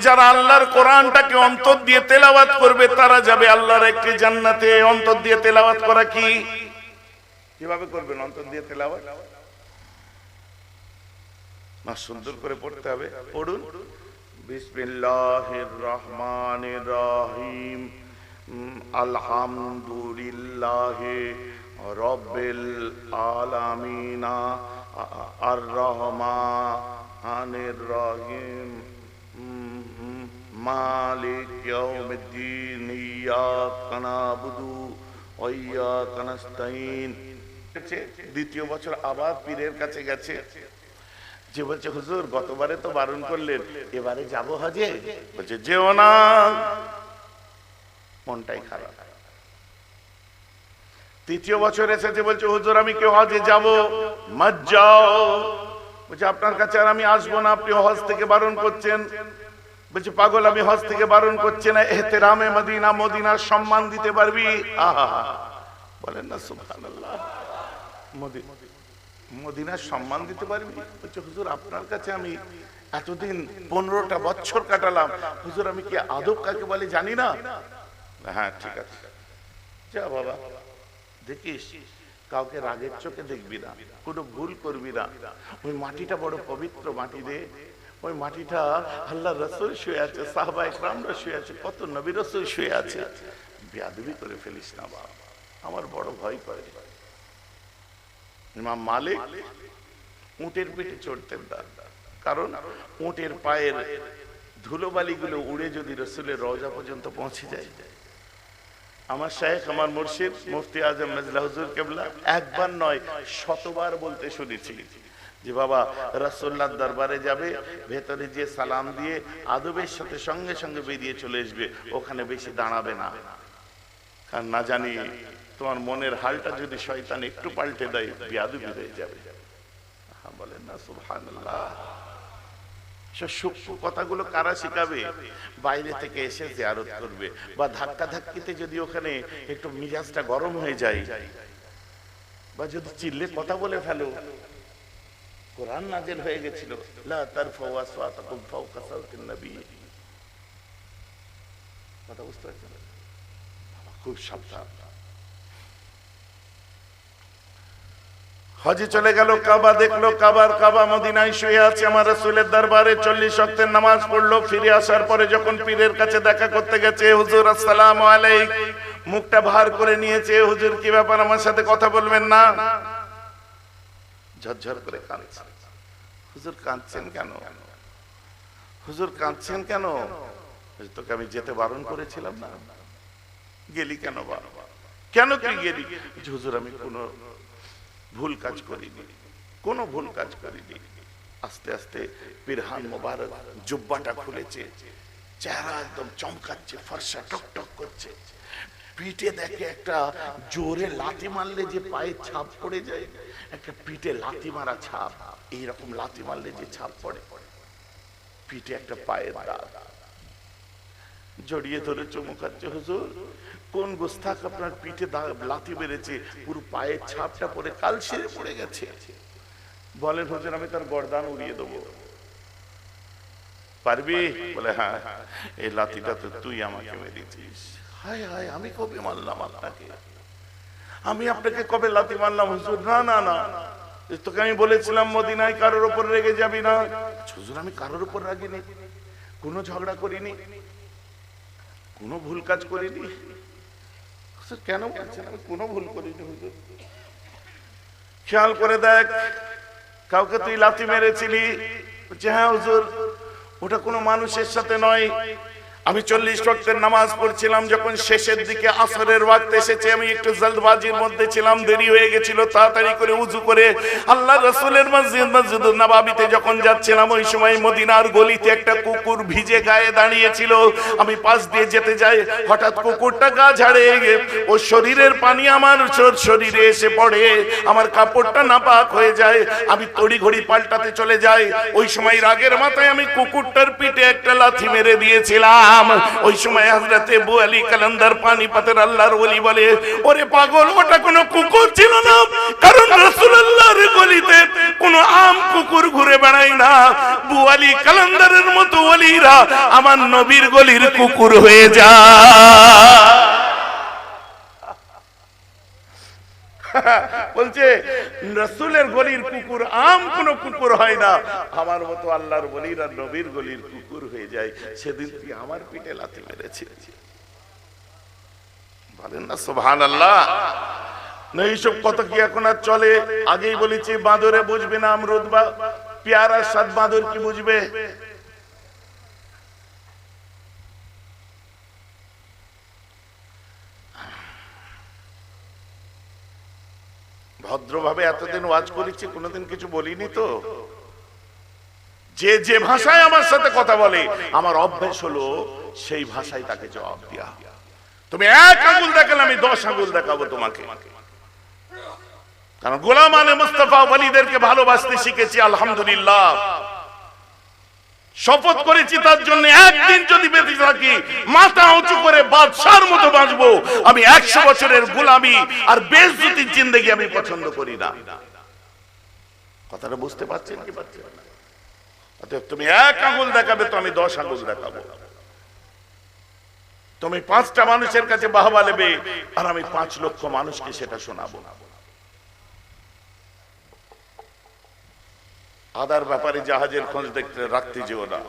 যারা আল্লাহর কোরআনটাকে অন্তর দিয়ে তেলাওয়াত করবে, তারা যাবে আল্লাহর একটি জান্নাতে। অন্তর দিয়ে তেলাওয়াত করা কি? কীভাবে করবেন অন্তর দিয়ে তেলাওয়াত? সুন্দর করে পড়তে হবে। পড়ুন। বিসমিল্লাহির রহমানির রহিম আলহামদুলিল্লাহি রব্বিল আলামিনা। আর রহমানির রহিম। মালিক ইয়াউমিদ্দিন ইয়াকা নাবুদু ওয়া ইয়াকা নাস্তাইন দ্বিতীয় বছর আবার পীরের কাছে গেছে। যে বলছে, হুজুর, গতবারে তো বারণ করলেন, এবারে যাব হজে? বলছে, যেও না। মনটাই খারাপ। তৃতীয় বছর এসেছে, বলছে, হুজুর, আমি কেউ হজে যাব? মত বলছে, আপনার কাছে আর আমি আসব না, আপনি হজ থেকে বারণ করছেন। বলছে, পাগল, আমি হজ থেকে বারণ করছি না, এহতেরামে মদিনা, মদিনার সম্মান দিতে পারবি? বলেন না মদিনার সম্মান দিতে পারবি? বলছে, হুজুর, আপনার কাছে আমি এতদিন পনেরোটা বছর কাটালাম। হুজুর, আমি কি আদব কাকে বলে জানি না? হ্যাঁ ঠিক আছে। যা বাবা, দেখিস, কাউকে রাগের চোখে দেখবি না, কোনো ভুল করবি না। ওই মাটিটা বড় পবিত্র মাটি রে। ওই মাটিটা আল্লাহ রসুল শুয়ে আছে, সাহবা ইকরামরা শুয়ে আছে, কত নবী রসুল শুয়ে আছে। বিয়াদবি করে ফেলিস না বাবা আমার বড় ভয় করে। ইমাম মালিক উটের পিঠে চড়তেন না কারণ উটের পায়ের ধুলোবালিগুলো উড়ে যদি রসুলের রওজা পর্যন্ত পৌঁছে যায়। আমার শাহেখ আমার মুর্শিদ, মুফতি আজম নজলা হুজুর কেবলা, একবার নয়, শতবার বলতে শুনেছি। যে বাবা রসুল্লাহ দরবারে যাবে, ভেতরে যে সালাম দিয়ে আদবের সাথে সঙ্গে সঙ্গে বেরিয়ে চলে আসবে, ওখানে বেশি দাঁড়াবে না। কারণ না জানি তোমার মনের হালটা যদি শয়তান একটু পাল্টে দেয়, বিয়াদুবি হয়ে যাবে। বলেন না সূক্ষ্ম কথাগুলো কারা শিখাবে? বাইরে থেকে এসে জিয়ারত করবে বা ধাক্কা ধাক্কিতে যদি ওখানে একটু মিজাজটা গরম হয়ে যায়, বা যদি চিল্লে কথা বলে ফেলো কোরআন নাজেল হয়ে গেছিল। খুব সাবধান। হজে চলে গেল, কাবা দেখল, কাবার কাবা মদিনায় শুয়ে আছে আমার রাসূলের দরবারে। চল্লিশ অক্টের নামাজ পড়ল, ফিরে আসার পরে যখন পীরের কাছে দেখা করতে গেছে, হুজুর, আসসালামু আলাইক মুখটা ভার করে নিয়েছে, হুজুর, কি ব্যাপার? আমার সাথে কথা বলবেন না? ঝরঝর করে কাঁদছে। হুজুর কাঁদছেন কেন? হুজুর কাঁদছেন কেন? তোকে আমি যেতে বারণ করেছিলাম না? গেলি কেন বারবার কেন তুই গেলি? হুজুর, আমি কোনো ভুল কাজ করিনি। কোনো ভুল কাজ করিনি। আস্তে আস্তে পিরহান মোবারক জুব্বাটা খুলেছে। চেহারা একদম চমকাচ্ছে, ফর্সা টক টক করছে। পিঠে দেখে একটা জোরে লাথি মারলে যে পায়ে ছাপ পড়ে যায়। একটা পিঠে লাথি মারা ছাপ, এইরকম লাথি মারলে যে ছাপ পড়ে। পিঠে একটা পায়ের দাগ। জড়িয়ে ধরে চমকাচ্ছে হুজুর? কোন গোস্তাক আপনার পিঠে দা- লাথি মেরেছে, পুরো পায়ের ছাপটা পরে কাল সেরে পড়ে গেছে। বলেন হুজুর, আমি তার গরদান উড়িয়ে দেবো। পারবি? বলে হ্যাঁ। এই লাথিটা তো তুই আমাকে মেরেছিস। হায় হায়, আমি কবে মারলাম আপনাকে? আমি আপনাকে কবে লাথি মারলাম, হুজুর? না না না। তোকে আমি বলেছিলাম, মদিনায় কারোর উপর রেগে যাবি না। হুজুর, আমি কারোর উপর রাগিনি। কোনো ঝগড়া করিনি। কোনো ভুল কাজ করিনি। কেন বলছেন? আমি কোনো ভুল করিনি, হুজুর। খেয়াল করে দেখ, কাউকে তুই লাথি মেরেছিলি। বলছে হ্যাঁ হুজুর, ওটা কোনো মানুষের সাথে নয়। আমি চল্লিশ রক্তের নামাজ পড়ছিলাম, যখন শেষের দিকে আসরের ওয়াক্ত এসেছে, আমি একটু জলদবাজির মধ্যে ছিলাম, দেরি হয়ে গেছিল, তাড়াতাড়ি করে উজু করে আল্লাহ রসুলের মসজিদ মসজিদ নবাবিতে যখন যাচ্ছিলাম, ওই সময় মদিনার গলিতে একটা কুকুর ভিজে গায়ে দাঁড়িয়েছিল। আমি পাশ দিয়ে যেতে যাই, হঠাৎ কুকুরটা গা ঝাড়ে গে, ও শরীরের পানি আমার শর- শরীরে এসে পড়ে, আমার কাপড়টা নাপাক হয়ে যায়, আমি তড়ি ঘড়ি পাল্টাতে চলে যাই, ওই সময় রাগের মাথায় আমি কুকুরটার পিঠে একটা লাথি মেরে দিয়েছিলাম। নাম ওই সময় হাজরাতে বু আলী কালান্দার পানিপাতের আল্লাহর ওলি বলে, ওরে পাগল, ওটা কোনো কুকুর ছিল না? কারণ রাসূলুল্লাহর গলিতে কোনো আম কুকুর ঘুরে বেড়ায় না। বু আলী কালান্দারের মতো ওলিরা আমার নবীর গলির কুকুর হয়ে যায়। বলছে, রসুলের গলির কুকুর আম কোন কুকুর হয় না। আমার মতো আল্লাহর গলির আর নবীর গলির কুকুর হয়ে যায়। সেদিন তুই আমার পিঠে লাথি মেরেছি বলেন না সোভান আল্লাহ না, এইসব কত কি এখন আর চলে? আগেই বলেছি, বাঁদরে বুঝবে না আমরুদ বা পেয়ারার স্বাদ বাঁদর কি বুঝবে? ভদ্রভাবে এতদিন ওয়াজ করেছি কোনোদিন কিছু বলিনি তো? যে যে ভাষায় আমার সাথে কথা বলে আমার অভ্যেস হলো সেই ভাষায় তাকে জবাব দেওয়া তুমি এক আঙুল দেখালে আমি দশ আঙ্গুল দেখাবো তোমাকে। কারণ গোলাম আলে মুস্তফা বলিদেরকে ভালোবাসতে শিখেছি আলহামদুলিল্লাহ। শপথ করেছি তার জন্য একদিন যদি বেঁচে থাকি, মাথা উঁচু করে বাদশার মতো বাঁচবো। আমি একশো বছরের গোলামি আর বেজুতির জিন্দগি আমি পছন্দ করি না। কথাটা বুঝতে পারছেন কি পারছেন না? তুমি এক আঙুল দেখাবে তো আমি দশ আঙুল দেখাবো। তুমি পাঁচটা মানুষের কাছে বাহবা নেবে আর আমি পাঁচ লক্ষ মানুষকে সেটা শোনাবো। আদার ব্যাপারে জাহাজের খোঁজ দেখতে রাখতে যেও না।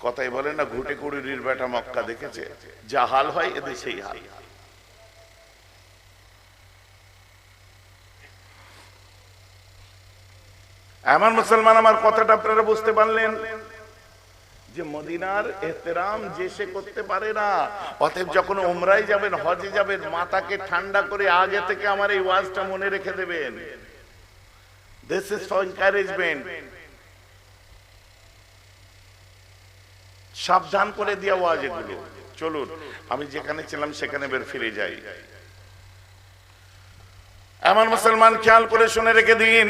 কথাই বলে না, ঘুটে কুড়ির বেটা মক্কা দেখেছে। যা হাল হয় এদের সেই হাল। এমন মুসলমান আমার কথাটা আপনারা বুঝতে পারলেন? যে মদিনার এহতেরাম যে সে করতে পারে না, অতএব যখন ওমরাই যাবেন, হজে যাবেন মাথাকে ঠান্ডা করে আগে থেকে আমার এই ওয়াজটা মনে রেখে দেবেন। দিস ইজ ফর এনকারেজমেন্ট সাবধান করে দিয়া ওয়াজ এগুলো। চলুন, আমি যেখানে ছিলাম সেখানে বের ফিরে যাই। এমন মুসলমান খেয়াল করে শুনে রেখে দিন।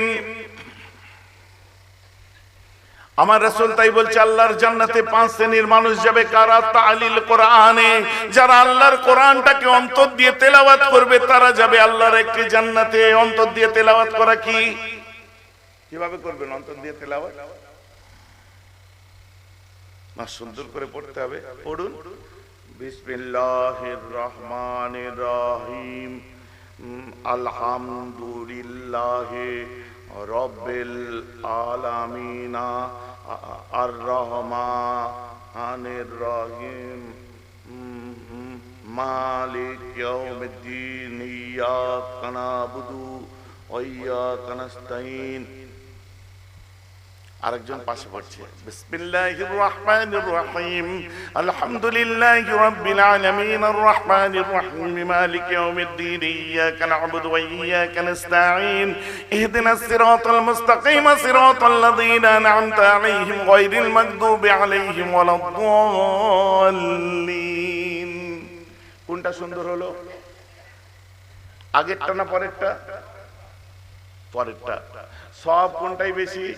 আমার রাসূল তাই বলছে, আল্লাহর জান্নাতে পাঁচ শ্রেণির মানুষ যাবে কারা? তালিল কোরআনে। যারা আল্লাহর কোরআনটাকে অন্তর দিয়ে তেলাওয়াত করবে, তারা যাবে আল্লাহর একটি জান্নাতে। অন্তর দিয়ে তেলাওয়াত করা কি? কীভাবে করবেন? অন্তর দিয়ে তেলাওয়াত? না সুন্দর করে পড়তে হবে। পড়ুন। বিসমিল্লাহির রহমানির রহিম। আলহামদুলিল্লাহি রব্বিল আলামিনা। আর রহমানির রহিম। মালিক ইয়াউমিদ্দিন। ইয়াকা নাবুদু ওয়া ইয়াকা নাস্তাইন আরেকজন পাশে পড়ছে বিসমিল্লাহির রহমানির রহিম। আলহামদুলিল্লাহি রাব্বিল আলামিন। আর রহমানির রহিম। মালিক ইয়াউমিদ্দিন। ইয়াকা না'বুদু ওয়া ইয়াকা নাস্তাঈন। ইহদিনাস সিরাতাল মুস্তাকিম। সিরাতাল লাযীনা আন'আমতা আলাইহিম গায়রিল মাগদুবি আলাইহিম ওয়ালাদ-দাল্লিন কোনটা সুন্দর হলো? আগেরটা না পরেরটা? পরেরটা। সব কোনটাই বেশি?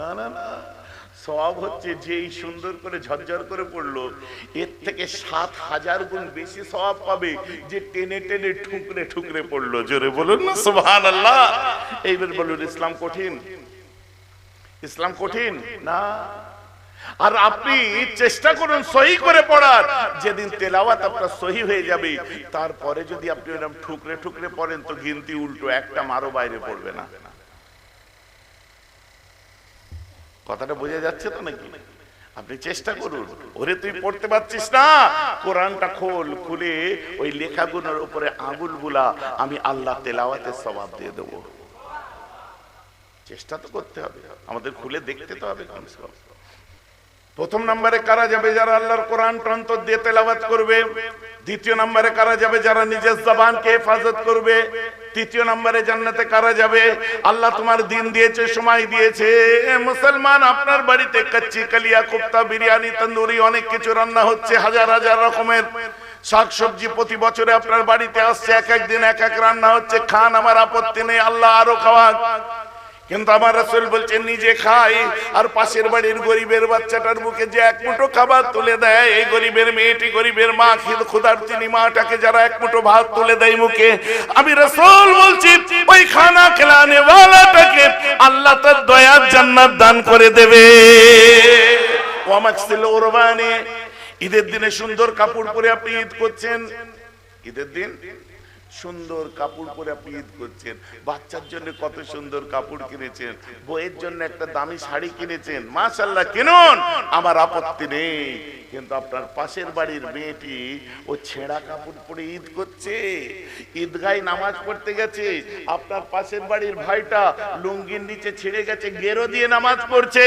না না না। সব হচ্ছে যেই সুন্দর করে ঝরঝর করে পড়ল, এর থেকে সাত হাজার গুণ বেশি সব পাবে যে টেনে টেনে ঠুকরে ঠুকরে পড়ল। জোরে বলুন না সুবহান আল্লাহ এইবার বলুন, ইসলাম কঠিন? ইসলাম কঠিন? না। আর আপনি চেষ্টা করুন সহি করে পড়ার। যেদিন তেলাওয়াত আপনার সহি হয়ে যাবে, তারপরে যদি আপনি এরকম ঠুকরে ঠুকরে পড়েন, তো গিনতি উল্টো একটা মারো বাইরে পড়বে না। কথাটা বোঝা যাচ্ছে তো নাকি? আপনি চেষ্টা করুন। ওরে তুই পড়তে পারছিস না। কোরআনটা খোল, খুলে ওই লেখাগুলোর উপরে আঙুলগুলা আমি আল্লাহ তেলাওয়াতের স্বভাব দিয়ে দেবো। চেষ্টা তো করতে হবে। আমাদের খুলে দেখতে তো হবে কমসে কম। প্রথম নম্বরে কারা যাবে যারা আল্লাহর কোরআন অন্তর দিয়ে তেলাওয়াত করবে? দ্বিতীয় নম্বরে কারা যাবে যারা নিজের জবানকে হেফাজত করবে? তৃতীয় নম্বরে জান্নাতে কারা যাবে? আল্লাহ তোমার দিন দিয়েছে, সময় দিয়েছে। মুসলমান, আপনার বাড়িতে কাচ্চি, কালিয়া, কুপ্তা, বিরিয়ানি, তন্দুরি, অনেক কিছু রান্না হচ্ছে, হাজার হাজার রকমের শাকসবজি প্রতি বছরে আপনার বাড়িতে আসছে, এক এক দিন এক এক রান্না হচ্ছে, খান, আমার আপত্তি নেই, আল্লাহ আরও খাওয়াক। কিন্তু আমার রাসূল বলছেন নিজে খাই আর পাশের বাড়ির গরিবের বাচ্চাটার মুখে যে এক মুঠো খাবার তুলে দেয়, এই গরিবের মেয়েটি গরিবের মা ক্ষুধার তিনি মাটাকে যারা এক মুঠো ভাত তুলে দেয় মুখে। আমি রাসূল বলছি, ওই খানা খেলানে ওয়ালাটাকে আল্লাহ তার দয়ার জান্নাত দান করে দেবে। ওয়ামাকসিল ওরবানি ঈদের দিনে সুন্দর কাপড় পরে আপনি ঈদ করছেন। ঈদের দিন? সুন্দর কাপড় পরে আপনি ঈদ করছেন। বাচ্চার জন্য কত সুন্দর কাপড় কিনেছেন। বইয়ের জন্য একটা দামি শাড়ি কিনেছেন। মাশাল্লাহ কিনুন। আমার আপত্তি নেই। কিন্তু আপনার পাশের বাড়ির মেয়েটি, ও ছেঁড়া কাপড় পরে ঈদ করছে। ঈদগায় নামাজ পড়তে গেছে। আপনার পাশের বাড়ির ভাইটা লুঙ্গির নিচে ছিঁড়ে গেছে, গেরো দিয়ে নামাজ পড়ছে।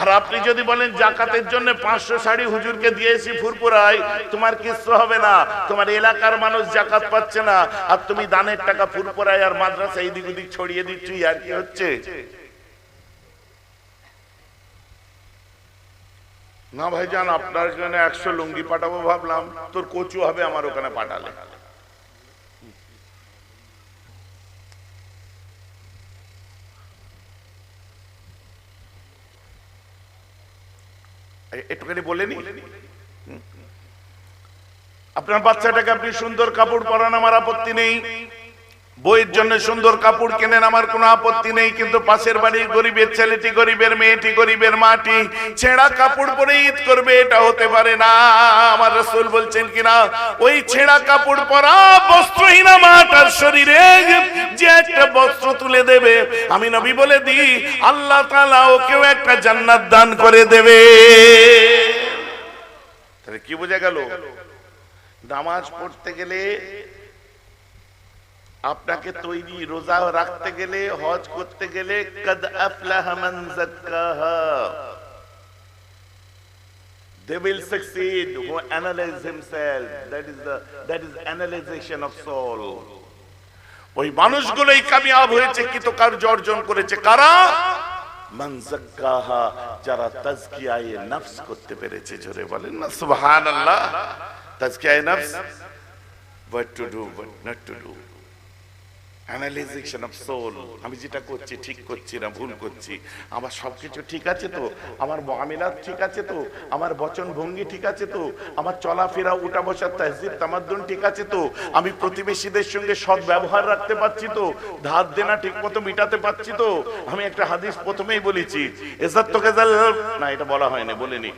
আর আপনি যদি বলেন জাকাতের জন্য পাঁচশো শাড়ি হুজুরকে দিয়েছি ফুরপুরাই তোমার কিচ্ছু হবে না। তোমার এলাকার মানুষ জাকাত পাচ্ছে না। আর তুমি দানের টাকা ফুরপুরাই আর মাদ্রাসা এদিক ওদিক ছড়িয়ে দিচ্ছ, আর কি হচ্ছে? না ভাইজান, আপনার জন্য একশো লুঙ্গি পাঠাবো ভাবলাম। তোর কচু হবে আমার ওখানে পাঠালে। একটুখানি বলেনি। আপনার বাচ্চাটাকে আপনি সুন্দর কাপড় পরান আমার আপত্তি নেই বইয়ের জন্য সুন্দর কাপড় কেনেন, আমার কোনো আপত্তি নেই, কিন্তু পাশের বাড়ির গরিবের ছেলেটি গরিবের মেয়েটি গরিবের মাটি, ছেঁড়া কাপড় পরে ঈদ করবে, এটা হতে পারে না। আমার রসুল বলছেন কিনা, ওই ছেঁড়া কাপড় পরা বস্ত্রহীনা মাটার শরীরে যে একটা বস্ত্র তুলে দেবে, আমি নবী বলে দিই, আল্লাহ তাআলা ওকেও একটা জান্নাত দান করে দেবে। তাহলে কি বোঝা গেল? নামাজ পড়তে গেলে আপনাকে তৈরি রোজা রাখতে গেলে, হজ করতে গেলে, কদ আফলাহ মান they will succeed who analyze himself that is the, that is analyzation of soul. ওই মানুষগুলোই কামিয়াব হয়েছে, কৃতকার্য অর্জন করেছে। কারা? মান যাক্কাহা, যারা তাজকিয়ায়ে নফস করতে পেরেছে। জোরে বলেন না, সুবহানাল্লাহ। তাজকিয়ায়ে নফস? What to do, what not to do? Analyzation of soul আমি যেটা করছি, ঠিক করছি না, ভুল করছি। আমার সবকিছু ঠিক আছে তো? আমার মামিলাত ঠিক আছে তো? আমার বচন ভঙ্গি ঠিক আছে তো? আমার চলাফেরা উঠা বসার তহজিব, তামাদ্দুন ঠিক আছে তো? আমি প্রতিবেশীদের সঙ্গে সৎ ব্যবহার রাখতে পারছি তো? ধার দেনা ঠিক মতো মিটাতে পারছি তো? আমি একটা হাদিস প্রথমেই বলেছি। এজাত তোকে না, এটা বলা হয়নি, বলিনি।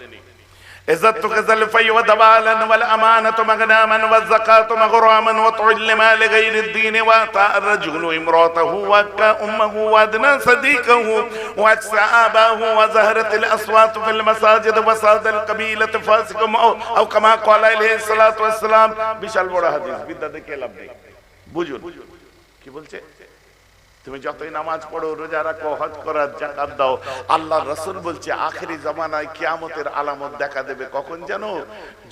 عزتك زلفي ودبالا والأمانة مغناما والزكاة مغراما وتعلم لغير الدين وأطاع الرجل امرأته وأكى أمه وأدنى صديقه وأكسى آباه وزهرت الأصوات في المساجد وصاد القبيلة فاسق أو, أو كما قال عليه الصلاة والسلام বিশাল বড় হাদিস বিদ্যা দেখে লাভ নেই বুঝুন কি বলছে তুমি যতই নামাজ পড়ো, রোজা রাখো, হজ করার জাকাত দাও, আল্লাহ রসুল বলছে, আখেরি জামানায় কিয়ামতের আলামত দেখা দেবে। কখন জানো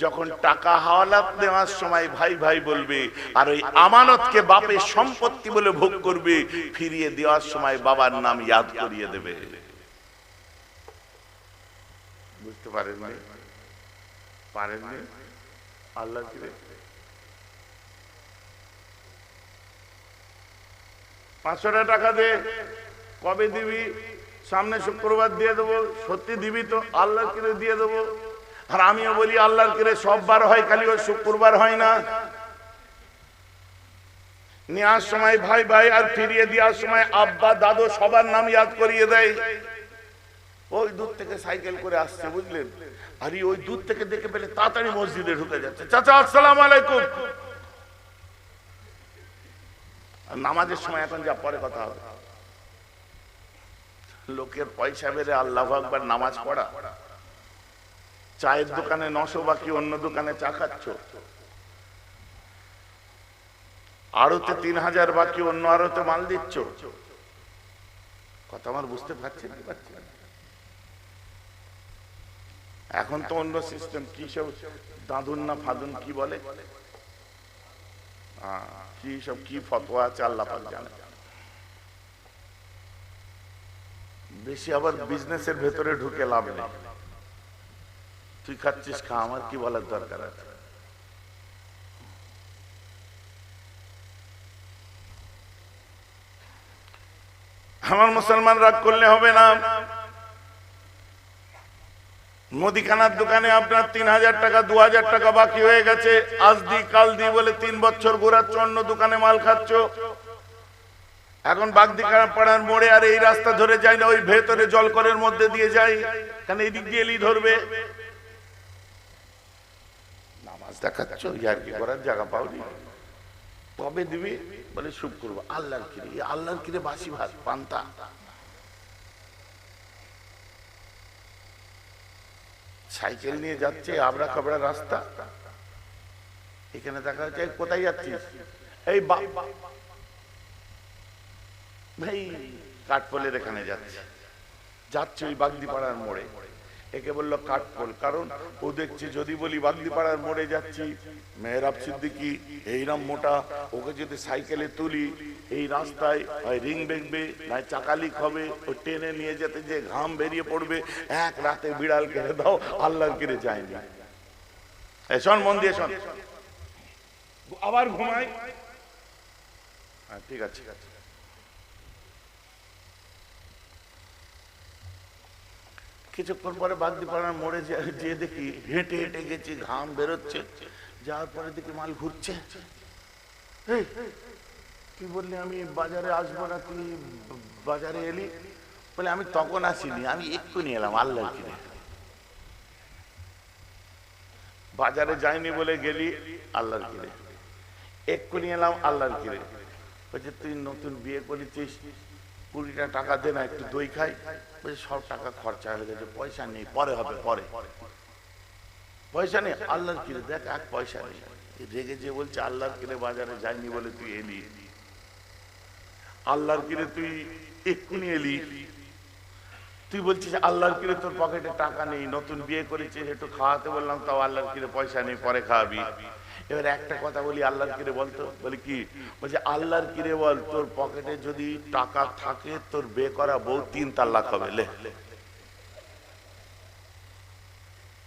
যখন টাকা হাওলাত নেওয়ার সময় ভাই ভাই বলবে, আর ওই আমানতকে বাপের সম্পত্তি বলে ভোগ করবে। ফিরিয়ে দেওয়ার সময় বাবার নাম ইয়াদ করিয়ে দেবে। বুঝতে পারেননি? পারেননি? আল্লাহ কি রে? পাঁচশো টাকা দে। কবে দিবি? সামনে শুক্রবার দিয়ে দেবো। সত্যি দিবি তো? আল্লাহর কিরে দিয়ে দেবো? আর আমিও বলি, আল্লাহর কিরে সব বার হয়, খালি ওই শুক্রবার হয় না। নেওয়ার সময় ভাই ভাই আর ফিরিয়ে দেওয়ার সময় আব্বা, দাদু সবার নাম ইয়াদ করিয়ে দেয়। ওই দূর থেকে সাইকেল করে আসছে, বুঝলেন? আর ওই দূর থেকে দেখে পেলে তাড়াতাড়ি মসজিদে ঢুকে যাচ্ছে। চাচা, আসসালাম আলাইকুম। নামাজের সময় এখন যা পরে কথা হবে। লোকের পয়সা বেড়ে আল্লাহ একবার নামাজ পড়া। চায়ের দোকানে নশো বাকি অন্য দোকানে চা খাচ্ছ। আড়তে তিন হাজার বাকি অন্য আড়তে মাল দিচ্ছ। কথা আমার বুঝতে পারছি না। এখন তো অন্য সিস্টেম কি সব দাদুন না ফাদুন কি বলে? আহ, কি সব কি ফতোয়া আছে আল্লাহ জানে। বেশি আবার বিজনেসের ভেতরে ঢুকে লাভ নেই। তুই খাচ্ছিস, খা, আমার কি বলার দরকার আছে? আমার মুসলমান রাগ করলে হবে না। মুদিখানার দোকানে আপনার তিন হাজার টাকা, দু হাজার টাকা বাকি হয়ে গেছে। আজ দি, কাল দি বলে তিন বছর ঘোরাচ্ছ, অন্য দোকানে মাল খাচ্ছ। এখন বাগদি পাড়ার মোড়ে আর এই রাস্তা ধরে যাই না, ওই ভেতরে জলকরের মধ্যে দিয়ে যাই। কারণ এদিক দিয়ে এলি ধরবে। নামাজ দেখাচ্ছ, ইয়ার কি করার জায়গা পাওনি? কবে দিবি? বলে, শুভ করব। আল্লাহর কিরে আল্লাহর কিরে বাসি ভাত, পান্তা। সাইকেল নিয়ে যাচ্ছে আবরা কাবড়া রাস্তা। এখানে দেখা যাচ্ছে কোথায় যাচ্ছিস? এই ভাই কাঠপোলের এখানে যাচ্ছে। যাচ্ছে ওই বাগদি পাড়ার মোড়ে। একে বলল কাঠপোল কারণ ও দেখছে যদি বলি বাগদি পাড়ার মোড়ে যাচ্ছি, মেহরাব সিদ্দিকি এইরম মোটা, ওকে যদি সাইকেলে তুলি, এই রাস্তায় হয় রিং বেঁকবে না চাকালিক হবে, ও টেনে নিয়ে যেতে যে ঘাম বেরিয়ে পড়বে, এক রাতে বিড়াল কেড়ে দাও, আল্লাহর কেড়ে যায়নি। এই শোন মন দিয়ে শোন। আবার ঘুমাই? হ্যাঁ ঠিক আছে ঠিক আছে। কিছুক্ষণ পরে বাগদি পাড়ার মোড়ে যেয়ে দেখি হেঁটে হেঁটে গেছি, ঘাম বেরোচ্ছে। যাওয়ার পরে দেখি মাল ঘুরছে। তুই বললি আমি, বাজারে আসব না তুই বাজারে এলি? বলে, আমি তখন আসিনি, আমি এক্ষুনি এলাম আল্লাহ কিনে। বাজারে যাইনি বলে গেলি, আল্লাহর কিনে। এক্ষুনি এলাম, আল্লাহর কিনে। বলছে, তুই নতুন বিয়ে করেছিস? কুড়িটা টাকা দে না, একটু দই খাই। বলছে, সব টাকা খরচা হয়ে গেছে, পয়সা নেই, পরে হবে, পরে। পয়সা নেই, আল্লাহর কিনে দেখ এক পয়সা নেই। রেগে যে বলছে, আল্লাহর কিনে বাজারে যাইনি বলে তুই এলি। আল্লাহর কিনে তুই এক্ষুনি এলি। তুই বলছিস, আল্লাহর কিনে তোর পকেটে টাকা নেই, নতুন বিয়ে করেছিস, একটু খাওয়াতে বললাম, তাও আল্লাহর কিনে পয়সা নেই, পরে খাওয়াবি। এবার একটা কথা বলি, আল্লাহর কিরে বলতো বলি কি? বলছে, আল্লাহর কিরে বল? তোর পকেটে যদি টাকা থাকে, তোর বে করা বউ তিন তাল্লাক হবে, লে।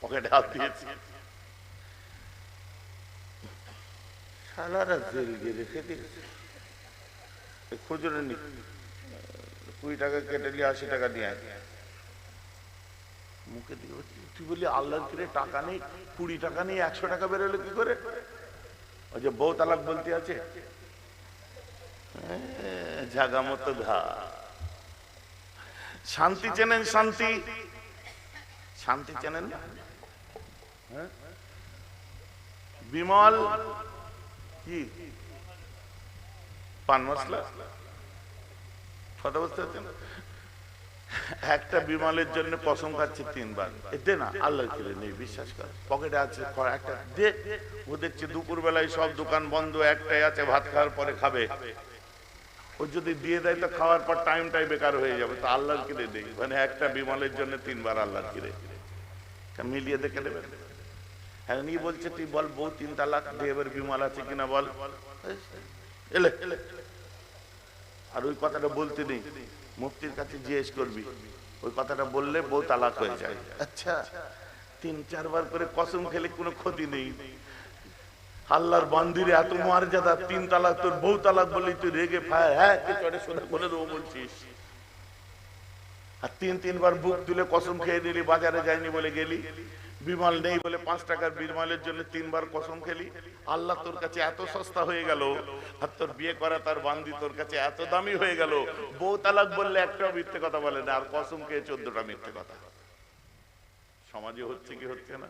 পকেটে হাত জেল গিয়ে রেখে দিয়েছে। খুচরো নি। কুড়ি টাকা কেটে নিয়ে আশি টাকা দিয়ে। মুখে দিয়ে তুই বলি, আল্লাহর কিরে টাকা নেই? কুড়ি টাকা নেই একশো টাকা বেরোলো কি করে? যে বউ তালাক বলতে আছে? ধা। শান্তি চেনেন, শান্তি। শান্তি চেনেন হ্যাঁ? বিমল, কি? পান মশলা? কথা পারছেন? একটা বিমলের জন্য কসম খাচ্ছে তিনবার। দে না, আল্লাহর কিরে নেই, বিশ্বাস কর। পকেটে আছে একটা দে। ও দেখছে দুপুর বেলায় সব দোকান বন্ধ, একটাই আছে, ভাত খাওয়ার পরে খাবে। ও যদি দিয়ে দেয়, তো খাওয়ার পর টাইমটাই বেকার হয়ে যাবে। তো আল্লাহর কিরে দেই মানে একটা বিমলের জন্য তিনবার আল্লাহর কিরে মিলিয়ে দেখে নেবেন হ্যাঁ নিয়ে বলছে, তুই বল, বউ তিন তালাক দিয়ে এবার বিমল আছে কিনা বল? এলে। আর ওই কথাটা বলতে নেই। মুফতির কাছে জিজ্ঞেস করবি। ওই কথাটা বললে বউ তালাক হয়ে যায়। আচ্ছা। তিন চারবার করে কসম খেলে কোনো ক্ষতি নেই। আল্লাহর বান্দিরে এত মর্যাদা তিন তালাক তোর বউ তালাক বললি তুই রেগে ফায় হ্যাঁ চড়ে সোজা করে দেবো বলছিস। আর তিন তিনবার বুক তুলে কসম খেয়ে নিলি বাজারে যায়নি বলে গেলি। বিমল নেই বলে পাঁচ টাকার বিমলের জন্য তিনবার কসম খেলি। আল্লাহ তোর কাছে এত সস্তা হয়ে গেল, আর তোর বিয়ে করা তার বান্দি তোর কাছে এত দামি হয়ে গেল। বউ তালাক বললে একটাও মিথ্যে কথা বলে না, আর কসম খেয়ে চোদ্দটা মিথ্যে কথা। সমাজে হচ্ছে কি হচ্ছে না?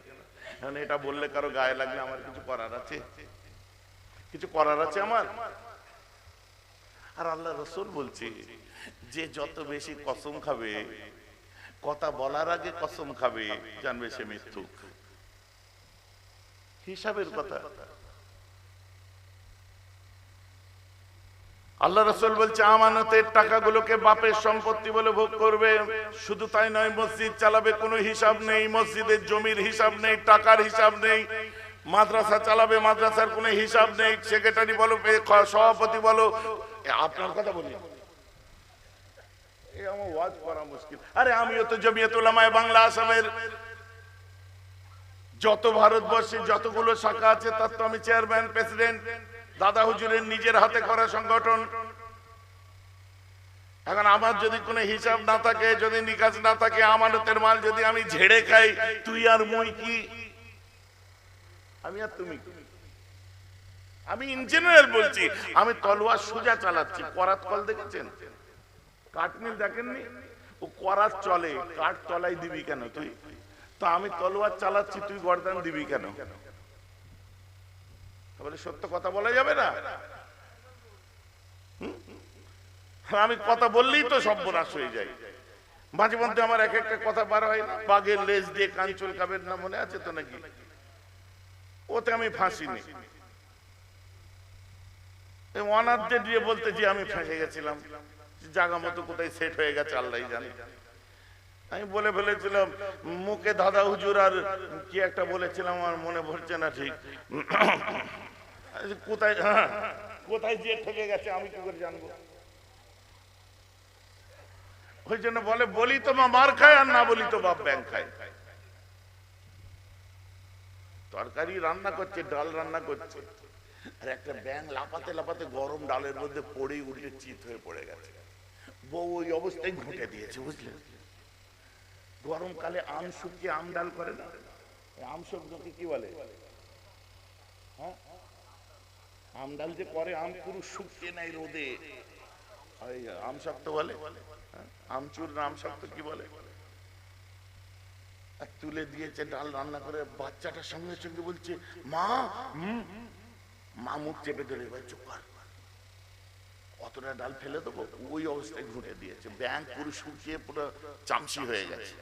এখন এটা বললে কারও গায়ে লাগলে আমার কিছু করার আছে। কিছু করার আছে আমার। আর আল্লাহ রসুল বলছে, যে যত বেশি কসম খাবে কথা বলার আগে কসম খাবে, জানবে সে মিথ্যুক হিসাবের কথা। আল্লাহ রসুল বলছে, আমানতের টাকাগুলোকে বাপের সম্পত্তি বলে ভোগ করবে। শুধু তাই নয়, মসজিদ চালাবে, কোনো হিসাব নেই। মসজিদের জমির হিসাব নেই, টাকার হিসাব নেই। মাদ্রাসা চালাবে, মাদ্রাসার কোনো হিসাব নেই। সেক্রেটারি বলো, সভাপতি বলো। আপনার কথা বলি। যত ভারতবর্ষে যতগুলো শাখা আছে, তার তো আমি চেয়ারম্যান প্রেসিডেন্ট দাদা হুজুরের নিজের হাতে করা সংগঠন। এখন আমার যদি কোনো হিসাব না থাকে, যদি না থাকে, আমানতের মাল যদি আমি ঝেড়ে খাই, তুই আর মই কি? আমি আর তুমি আমি ইঞ্জিনিয়ার বলছি, আমি তলোয়ার সোজা চালাচ্ছি। করাত কল দেখেছেন? কাঠমিল দেখেননি? ও করাত চলে, কাঠ তলাই দিবি কেন তুই? তো আমি তলোয়ার চালাচ্ছি, তুই গর্দান দিবি কেন? বলে সত্য কথা বলা যাবে না? আমি কথা বললেই তো সর্বনাশ হয়ে যায়। মাঝে মধ্যে আমার এক একটা কথা বার হয় না। বাঘের লেজ দিয়ে কাঞ্চল কাবের না মনে আছে তো নাকি? ওতে আমি ফাঁসিনি। অনার্যে দিয়ে বলতে যে আমি ফেঁসে গেছিলাম। জাগা মতো কোথায় সেট হয়ে গেছে আল্লাহ জানে। আমি বলে ফেলেছিলাম মুখে দাদা হুজুর আর কি একটা বলেছিলাম আমার মনে পড়ছে না ঠিক। কোথায় হ্যাঁ, কোথায় যে ঠেকে গেছে আমি কি করে জানব? ওই জন্য বলে বলি তো মা মার খায় আর না বলি তো বাপ ব্যাংক খায়। তরকারি রান্না করছে ডাল রান্না করছে। আর একটা ব্যাং লাপাতে লাপাতে গরম ডালের মধ্যে পড়েই উল্টে চিত হয়ে পড়ে গেছে। বউ ওই অবস্থায় ঘুঁটে দিয়েছে বুঝলেন গরমকালে আম শুকিয়ে আম ডাল করে না? আম শব্দকে কি বলে? হ্যাঁ? আম ডাল যে করে, আম পুরো শুকিয়ে নাই রোদে। আম শক্ত বলে হ্যাঁ? আমচুর নাম শক্ত কি বলে? তুলে দিয়েছে ডাল, রান্না করে বাচ্চাটার সঙ্গে সঙ্গে বলছে, মা মা মুখ চেপে ধরে চুপ কর। অতটা ডাল ফেলে দেবো, ওই অবস্থায় ঘুরে দিয়েছে। ব্যাংক পুরো শুকিয়ে পুরো চামচি হয়ে গেছে।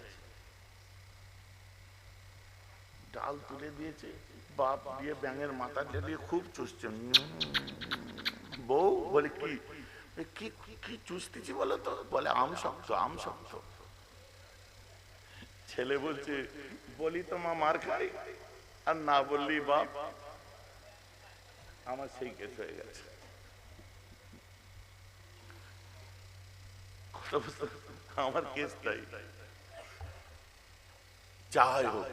ডাল তুলে দিয়েছে, বাপ দিয়ে ব্যাঙের মাথা দিয়ে খুব চুষছে। বউ বলে, কি কি কি চুষতেছি বলো তো? বলে, আম শক্ত আম শক্ত। ছেলে বলছে, বলি তো মা মার খাই, আর না বললি বাপ, আমার সেই কেস হয়ে গেছে কথা বুঝতে আমার কেস তাই। যাই হোক,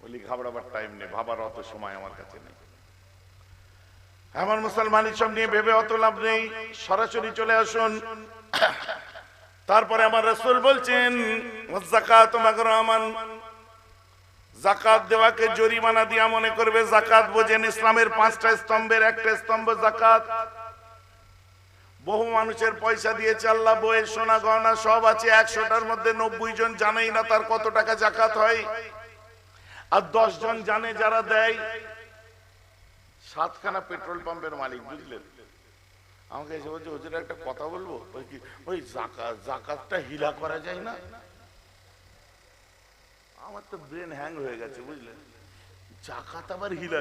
বলি ঘাবড়াবার টাইম নেই, ভাবার অত সময় আমার কাছে নেই। আমার মুসলমান সব নিয়ে ভেবে অত লাভ নেই। সরাসরি চলে আসুন। তারপরে আমার রসুল বলছেন জাকাত জাকাত দেওয়াকে জরিমানা দিয়া মনে করবে জাকাত বোঝেন ইসলামের পাঁচটা স্তম্ভের একটা স্তম্ভ জাকাত বহু মানুষের পয়সা দিয়েছে আল্লাহ, বইয়ের সোনা গহনা সব আছে, একশোটার মধ্যে নব্বই জন জানেই না তার কত টাকা জাকাত হয়। আর দশ জন জানে যারা দেয়। সাতখানা পেট্রোল পাম্পের মালিক, বুঝলেন? আমাকে এসে বলছে, হুজুর, একটা কথা বলব? ওই জাকাত, জাকাতটা হিলা করা যায় না? আমার তো ব্রেন হ্যাং হয়ে গেছে, বুঝলেন? জাকাত আবার হিলা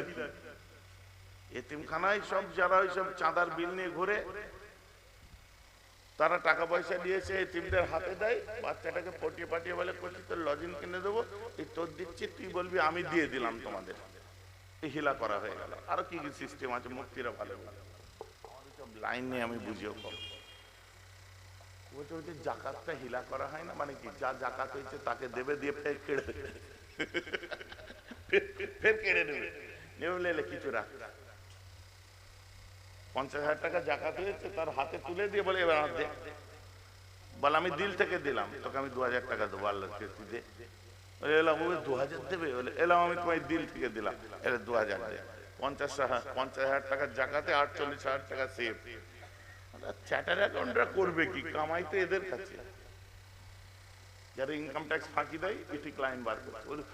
এতিমখানায় সব যারা ওই সব চাঁদার বিল নিয়ে ঘুরে তারা টাকা পয়সা দিয়েছে এতিমদের হাতে দেয়, বাচ্চাটাকে পটিয়ে পাটিয়ে বলে করছি তোর লজিন কিনে দেবো, এই তোর দিচ্ছি, তুই বলবি, আমি দিয়ে দিলাম তোমাদের। হিলা করা হয়ে গেল। আরও কি কি সিস্টেম আছে, মুক্তিরা ভালো লাইন নিয়ে আমি কম। বলছে, ওই জাকাতটা হিলা করা হয় না মানে কি, যা জাকাত হয়েছে তাকে দেবে দিয়ে ফের কেড়ে ফের কেড়ে নেবে। নেবে কিছু রাখ। পঞ্চাশ হাজার টাকা জাকাত হয়েছে, তার হাতে তুলে দিয়ে বলে, এবার আমার বলে, আমি দিল থেকে দিলাম, তোকে আমি দু হাজার টাকা দেবো, আল্লাহ তুই দে। এলাম, ও দু হাজার দেবে? এলাম, আমি তোমায় দিল থেকে দিলাম দু হাজার দে। পঞ্চাশ পঞ্চাশ হাজার জাকাতে, আটচল্লিশ হাজার টাকা চ্যাটার অ্যাকাউন্টরা করবে কি? কামাই তো এদের কাছে। যারা ইনকাম ট্যাক্স ফাঁকি দেয়, এটি ক্লায়েন্ট বার করছে।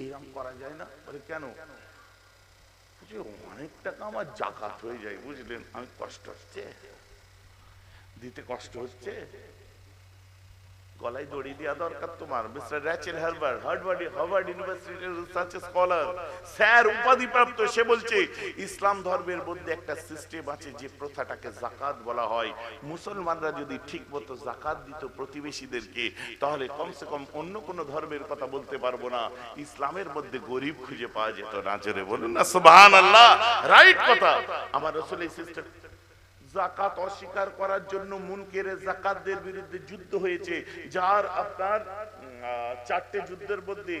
এইরকম করা যায় না? বলে, কেন? হুজুর অনেক টাকা আমার জাকাত হয়ে যায় বুঝলেন? আমি কষ্ট হচ্ছে দিতে কষ্ট হচ্ছে। গলায় দড়ি দেওয়া দরকার তোমার। Mister Rachel Harbour Harvard Harvard ইউনিভার্সিটির রিসার্চ স্কলার স্যার উপাধি প্রাপ্ত সে বলছে, ইসলাম ধর্মের মধ্যে একটা সিস্টেম আছে যে প্রথাটাকে জাকাত বলা হয়। মুসলমানরা যদি ঠিক মতো জাকাত দিত প্রতিবেশীদেরকে, তাহলে কমসে কম অন্য কোন ধর্মের কথা বলতে পারব না। ইসলামের মধ্যে গরিব খুঁজে পাওয়া যেত না। জোরে বলুন না সুবহান আল্লাহ রাইট কথা। আমার এই সিস্টেম জাকাত অস্বীকার করার জন্য মুনকেরে জাকাতদের বিরুদ্ধে যুদ্ধ হয়েছে, যার আপনার চারটে যুদ্ধের মধ্যে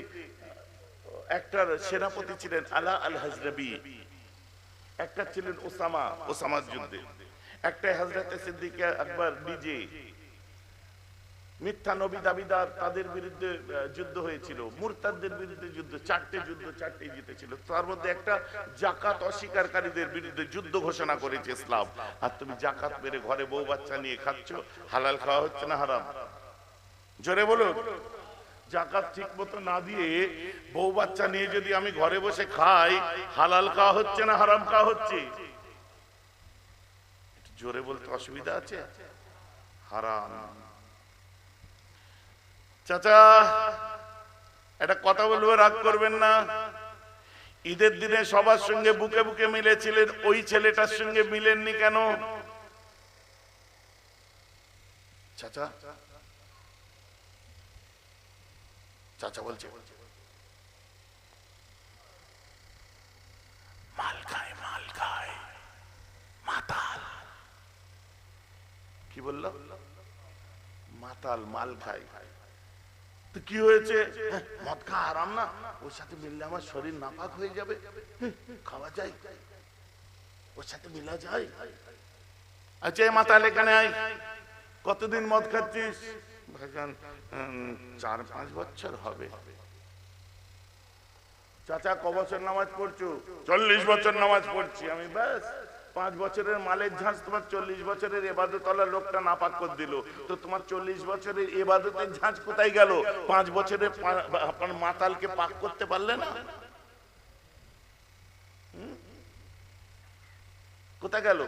একটার সেনাপতি ছিলেন আলা আল হাজরাবি একটা ছিলেন ওসামা, ওসামার যুদ্ধে। একটা হাজরাতে সিদ্দিক আকবর নিজে মিথ্যা নবী দাবিদার তাদের বিরুদ্ধে যুদ্ধ হয়েছিল। মুরতাদদের বিরুদ্ধে যুদ্ধ, চারটে যুদ্ধ চারটে জিতেছিল। তার মধ্যে একটা জাকাত অস্বীকারীদের বিরুদ্ধে যুদ্ধ ঘোষণা করেছে ইসলাম। আর তুমি জাকাত মেরে ঘরে বউ বাচ্চা নিয়ে খাচ্ছ, হালাল খাওয়া হচ্ছে না হারাম? জোরে বলুন। জাকাত ঠিক মতো না দিয়ে বউ বাচ্চা নিয়ে যদি আমি ঘরে বসে খাই, হালাল খাওয়া হচ্ছে না হারাম খাওয়া হচ্ছে? জোরে বলতে অসুবিধা আছে? হারাম। চাচা, একটা কথা বলব, রাগ করবেন না। ঈদের দিনে সবার সঙ্গে বুকে বুকে মিলেছিলেন, ওই ছেলেটার সঙ্গে মিলেননি কেন? চাচা চাচা বলছে। মাল খায় মাল খায়, মাতাল। কি বলল? মাতাল, মাল খায়। কি হয়েছে? হ্যাঁ, মদ খা আরাম না। ওর সাথে মিললে আমার শরীর নাপাক হয়ে যাবে। খাওয়া যায়। ওর সাথে মিলা যায়। আচ্ছা মাতাল এখানে আয়। কতদিন মদ খাচ্ছিস? চার পাঁচ বছর হবে। চাচা ক বছর নামাজ পড়ছো? চল্লিশ বছর নামাজ পড়ছি আমি ব্যাস। পাঁচ বছরের মালের ঝাঁস তোমার চল্লিশ বছরের এবাদতলা লোকটা নাপাক করে দিল। তো তোমার চল্লিশ বছরের এবাদতের ঝাঁজ কোথায় গেল? পাঁচ বছরের আপনার মাতালকে পাক করতে পারলে না? কোথায় গেল?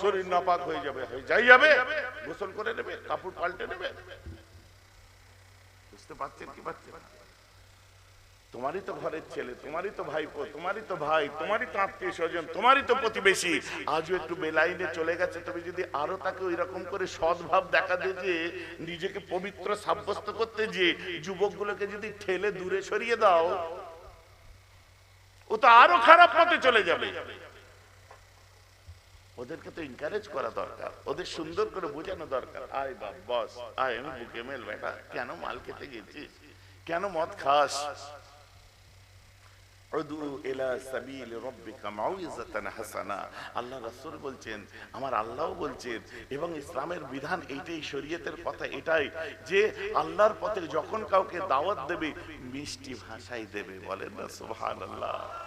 শরীর নাপাক হয়ে যাবে। যাই যাবে। গোসল করে নেবে, কাপড় পাল্টে নেবে। বুঝতে পারছেন কি পারছেন না? তোমারই তো ঘরের ছেলে, তোমারই তো ভাইপো, তোমারই তো ভাই, তোমারই তো আত্মীয় স্বজন, তোমারই তো প্রতিবেশী। আজও একটু বেলাইনে চলে গেছে তুমি যদি আরও তাকে ওই রকম করে সদ্ভাব দেখা দিয়ে যে, নিজেকে পবিত্র সাব্যস্ত করতে যে, যুবকগুলোকে যদি ঠেলে দূরে সরিয়ে দাও, ও তো আরও খারাপ পথে চলে যাবে। ওদেরকে তো এনকারেজ করা দরকার, ওদের সুন্দর করে বোঝানো দরকার। আয় বাপ, বস, আয়, আমি বুকে মেল, বেটা, কেন মাল খেতে গেছিস? কেন মদ খাস? আল্লাহ রাসূল বলছেন, আমার আল্লাহও বলছেন, এবং ইসলামের বিধান এইটাই, শরীয়তের কথা এটাই, যে আল্লাহর পথে যখন কাউকে দাওয়াত দেবে, মিষ্টি ভাষায় দেবে, বলেন না সুবহানাল্লাহ।